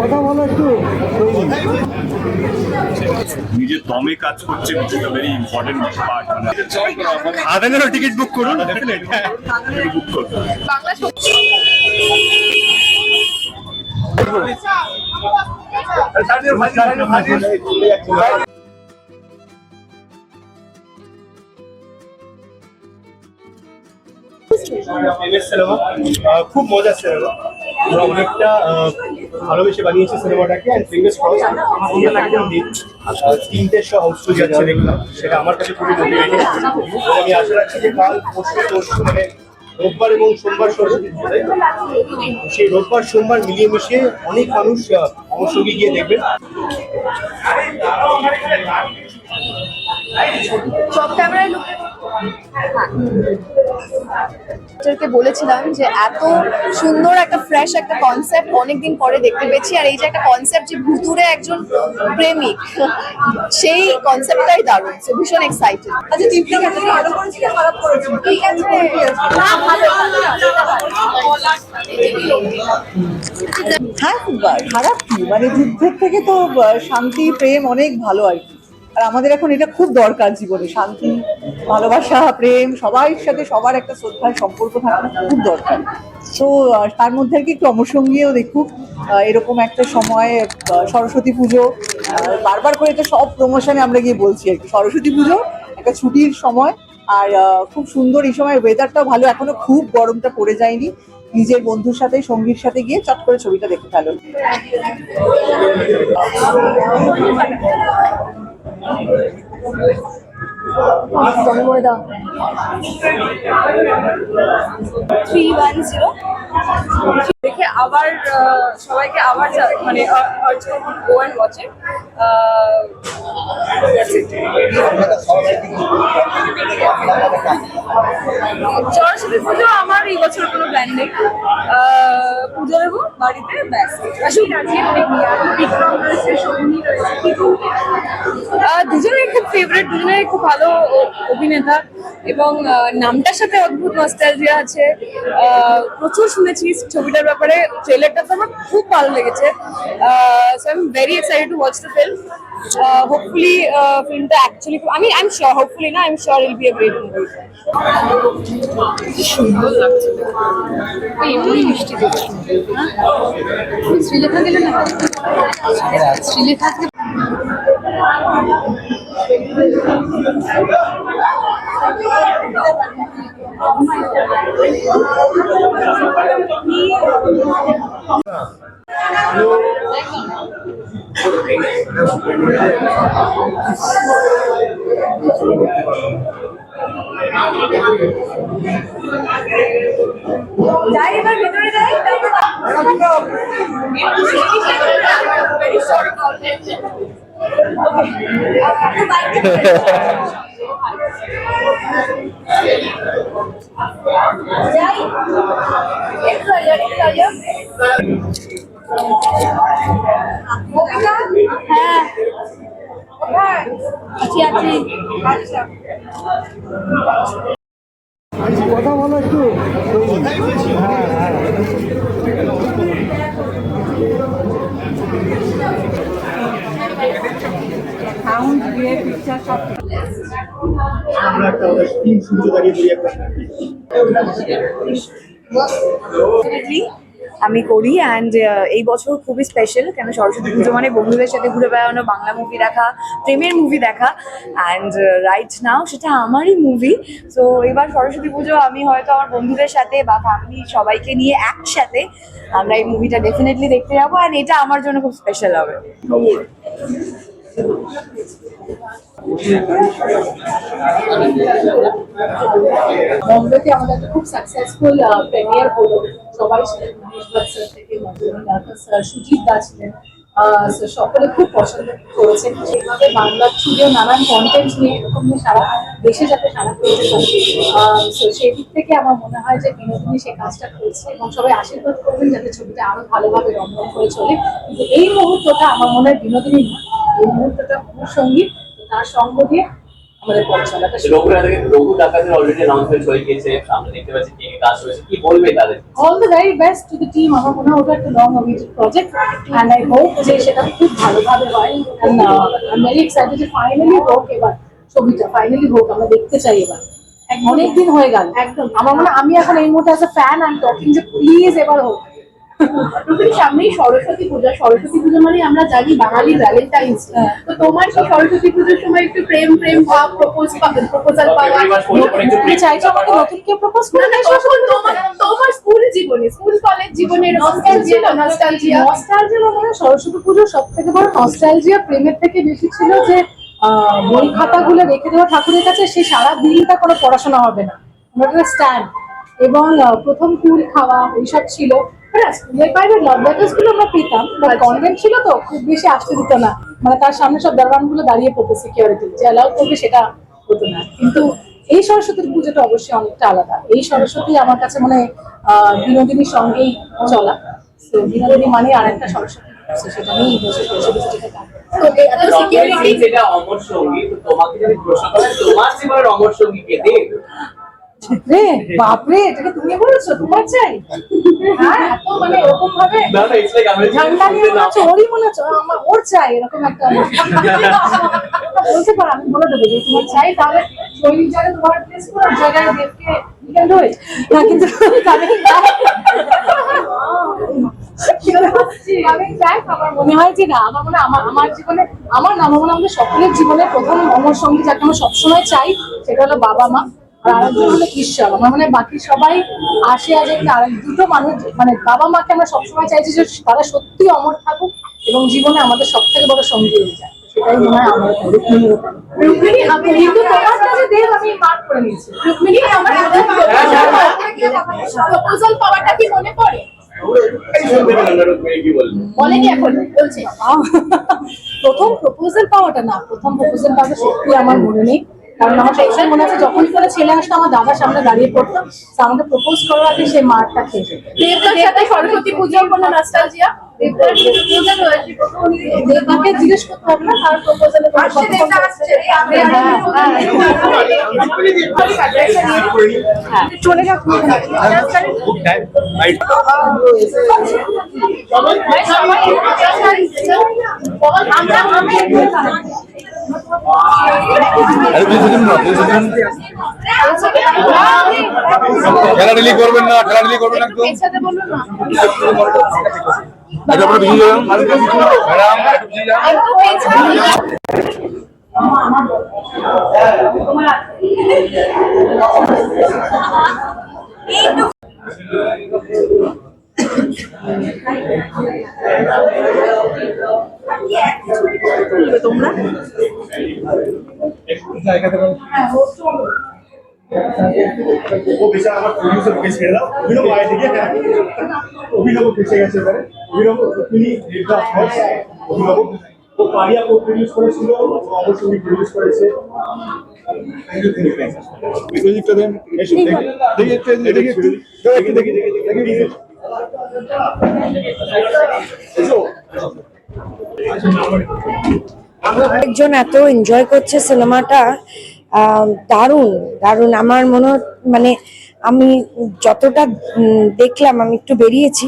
কথা বলো একটু নিজের দমে কাজ করছে which is a very important part মানে আদানেরও টিকিট বুক করুন। হ্যাঁ বুক করুন বাংলা খুব মজা আমরা অনেকটা ভালোবেসে বানিয়েছে সিনেমাটাকে অ্যান্ড ফিঙ্গার্স ক্রস তিনটে শো হাউসফুল যাচ্ছে দেখলাম। সেটা আমার কাছে খুবই মোটিভেটিং আমি আশা রাখছি যে কাল পরশু পরশু মানে রোববার এবং সোমবার সরস্বতী পুজো, সেই রোববার সোমবার মিলিয়ে মিশিয়ে অনেক মানুষ আহ, গিয়ে দেখবেন। সব ক্যামেরায় বলেছিলাম যে এত সুন্দর একটা ফ্রেশ একটা কনসেপ্ট অনেকদিন পরে দেখতে পেয়েছি আর এই যে একটা কনসেপ্ট যে ভুতুরে একজন প্রেমিক সেই কনসেপ্টটাই দারুণ So, ভীষণ এক্সাইটেড আচ্ছা টিপটা খারাপ করেছি ঠিক আছে না, ভালো, হ্যাঁ খারাপ কি মানে যুদ্ধের থেকে তো শান্তি প্রেম অনেক ভালো আর কি আর আমাদের এখন এটা খুব দরকার জীবনে। শান্তি, ভালোবাসা, প্রেম সবার সাথে সবার একটা শ্রদ্ধার সম্পর্ক থাকা খুব দরকার। তো তার মধ্যে আর কি একটু অমর সঙ্গীও দেখুক এরকম একটা সময় সরস্বতী পুজো বারবার করে এটা সব প্রমোশনে আমরা গিয়ে বলছি আর কি। সরস্বতী পুজো একটা ছুটির সময় আর খুব সুন্দর এই সময় ওয়েদারটাও ভালো। এখনও খুব গরমটা পড়ে যায়নি। নিজের বন্ধুর সাথে, সঙ্গীর সাথে গিয়ে চট করে ছবিটা দেখে ফেলো। থ্রি ওয়ান দেখে আবার সবাইকে আবার মানে সরস্বতী পুজো, আমার এই বছর কোনো প্ল্যান নেই। পুজো দেবো বাড়িতে, ব্যাস। আসলে বিক্রম রয়েছে সৌমি রয়েছে ফেভারিট দুজনেই খুব ভালো অভিনেতা এবং নামটার সাথে অদ্ভুত নস্টালজিয়া আছে। প্রচুর শুনেছি ছবিটার ব্যাপারে ট্রেলারটা তো আমার খুব ভালো লেগেছে। So I am very excited to watch the film hopefully ফিল্মটা actually আমি আই এম শিওর হোপফুলি না I am sure will be a great movie মিষ্টি শ্রীলেখা গেলে না? শ্রীলেখা যাই এবার ভেতরে যাই যাই একটু আগে একটু আগে হ্যাঁ আছি আছি আচ্ছা কথা বলো একটু হ্যাঁ হ্যাঁ আমরা একটা টিম সূর্য দাঁড়িয়ে বলি একটা আমি করি অ্যান্ড এই বছর খুবই স্পেশাল কেন সরস্বতী পুজো মানে বন্ধুদের সাথে ঘুরে বেড়ানো বাংলা মুভি দেখা প্রেমের মুভি দেখা অ্যান্ড রাইট নাও সেটা আমারই মুভি সো এবার সরস্বতী পুজো আমি হয়তো আমার বন্ধুদের সাথে বা ফ্যামিলি সবাইকে নিয়ে একসাথে আমরা এই মুভিটা ডেফিনেটলি দেখতে যাব অ্যান্ড এটা আমার জন্য খুব স্পেশাল হবে। বম্বেতে আমাদের খুব সাকসেসফুল প্রিমিয়ার হলো। সবাই ছিলেন মহেশ ভাট স্যার থেকে স্যার সুজিত দা ছিলেন। সকলে খুব পছন্দ করেছেন। এইভাবে বাংলা ছুটে নানান কন্টেন্ট নিয়ে এরকম নিয়ে সারা দেশে যাতে সারা করতে পারে সো সেই দিক থেকে আমার মনে হয় যে বিনোদিনী সেই কাজটা করছে এবং সবাই আশীর্বাদ করবেন যাতে ছবিটা আরও ভালোভাবে রন্ধন করে চলে। কিন্তু এই মুহূর্তটা আমার মনে হয় বিনোদিনী এই মুহূর্তটা তার সঙ্গ দিয়ে আমাদের রঘু ডাকাতের অলরেডি অ্যানাউন্সমেন্ট হয়ে গিয়েছে সামনে দেখতে পাচ্ছি কে কাজ বলবে তাদের? All the very best to the team আমার মনে হয় ওটা একটা long project and I hope যে সেটা খুব ভালোভাবে হয় অ্যান্ড আই ভেরি এক্সাইটেড যে ফাইনালি হোক এবার ছবিটা ফাইনালি হোক আমরা দেখতে চাই এবার। অনেকদিন হয়ে গেল। একদম। আমার মনে আমি এখন এই মুহূর্তে as fan I am talking যে প্লিজ এবার হোক। সামনেই সরস্বতী পূজা। সরস্বতী পুজো মানে আমরা জানি বাঙালি ভ্যালেন্টাইন্স তো তোমার কি সরস্বতী পুজোর সময় একটু প্রেম প্রেম ভাব প্রপোজ প্রপোজাল পাওয়া? তুমি চাইছো আমাকে নতুন কেউ প্রপোজ করে না, তখন তোমার তোমার স্কুল জীবনে স্কুল কলেজ জীবনে ছিল? নস্টালজিয়া নস্টালজিয়া মানে সরস্বতী পুজোর সব থেকে বড় নস্টালজিয়া প্রেমের থেকে বেশি ছিল যে আহ, বই খাতাগুলো রেখে দেওয়া ঠাকুরের কাছে সেই সারা দিনটা কোনো পড়াশোনা হবে না। স্ট্যান্ড এবং প্রথম কুল খাওয়া এইসব ছিল। স্কুলের বাইরে লাভ লেটার্সগুলো আমরা পেতাম বাট কনভেন্ট ছিল তো খুব বেশি আসতে দিত না। মানে তার সামনে সব দরবানগুলো দাঁড়িয়ে পড়তো সিকিউরিটি যে অ্যালাউ করবে সেটা হতো না। কিন্তু এই সরস্বতীর পুজোটা অবশ্যই অনেকটা আলাদা। এই সরস্বতী আমার কাছে মনে হয় আহ, বিনোদিনীর সঙ্গেই চলা। তো বিনোদিনী মানে আরেকটা সরস্বতী সেটা নিয়েই বসে সরস্বতী তোমার জীবনের অমর সঙ্গী কে দেব রে বাপরে এটাকে তুমি বলেছ তোমার চাই। হ্যাঁ এত মানে এরকম ভাবে ঝান্ডা নিয়ে ওরই মনে হচ্ছে আমার ওর চাই এরকম একটা বলতে পারো আমি বলে দেবো যে তোমার চাই তাহলে শৈলীর জায়গায় তোমার প্লেস করে ওর জায়গায় দেবকে you can না কিন্তু আমার মনে হয় যে না আমার মনে আমার আমার জীবনে আমার না আমার মনে হয় আমাদের সকলের জীবনে প্রথম অমর সঙ্গী যাকে আমরা সবসময় চাই সেটা হলো বাবা মা। আর আরেকজন হলো ঈশ্বর আমার মনে হয় বাকি সবাই আসে আজ একটা আরেক দুটো মানুষ মানে বাবা মাকে আমরা সবসময় চাইছি যে তারা সত্যি অমর থাকুক এবং জীবনে আমাদের সব থেকে বড় সঙ্গী হয়ে যায়। সেটাই মনে হয় আমার রুক্মিণী রুক্মিণী আমি কিন্তু তোমার কাছে দেব আমি মার্ক করে নিয়েছি। রুক্মিণী আমার প্রপোজাল পাওয়াটা কি মনে পড়ে? এই শুনতে পেলাম না রুক্মিণী কি বলবে বলেনি এখন বলছে। প্রথম প্রপোজাল পাওয়াটা না প্রথম প্রপোজাল পাওয়াটা সত্যি আমার মনে নেই। কারণ আমার সবসময় মনে আছে যখনই করে ছেলে আসতো আমার দাদার সামনে দাঁড়িয়ে পড়তো। তো আমাকে প্রপোজ করার আগে সে মারটা খেয়ে যেত দেবদার সাথে সরস্বতী পুজোর কোনো নস্টালজিয়া হয়েছে দেবদাকে জিজ্ঞেস করতে হবে না তার প্রপোজালে আসছে দেবদা আসছে। চলে যাক না ঠেলাঠেলি করবেন না একদম একসাথে বলুন না এটা আপনারা বিজি যান ম্যাডাম, একটু বিজি যান। একটু অভিনব হ্যাঁ। অভিনব ফেসে গেছে অভিনব তিনি অভিনব ও পারিয়া কো প্রডিউস করেছিল অবশ্যই প্রডিউস করেছে। মিউজিকটা দেন। এসো, দেখি। দেখি দেখি দেখি। দেখি দেখি দেখি একজন এত এনজয় করছে সিনেমাটা দারুণ দারুণ। আমার মনে মানে আমি যতটা দেখলাম, আমি একটু বেরিয়েছি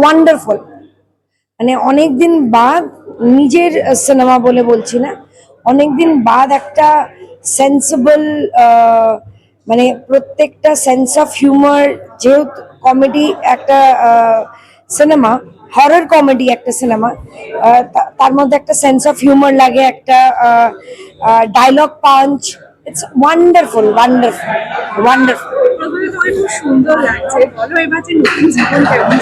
ওয়ান্ডারফুল মানে অনেকদিন বাদ নিজের সিনেমা বলে বলছি না, অনেকদিন বাদ একটা সেন্সিবল মানে প্রত্যেকটা সেন্স অফ হিউমার যেহেতু কমেডি একটা সিনেমা হরর কমেডি একটা সিনেমা তার মধ্যে একটা সেন্স অফ হিউমার লাগে, একটা dialogue punch it's wonderful wonderful wonderful সুন্দর লাগছে। বলো এবার জীবন কেমন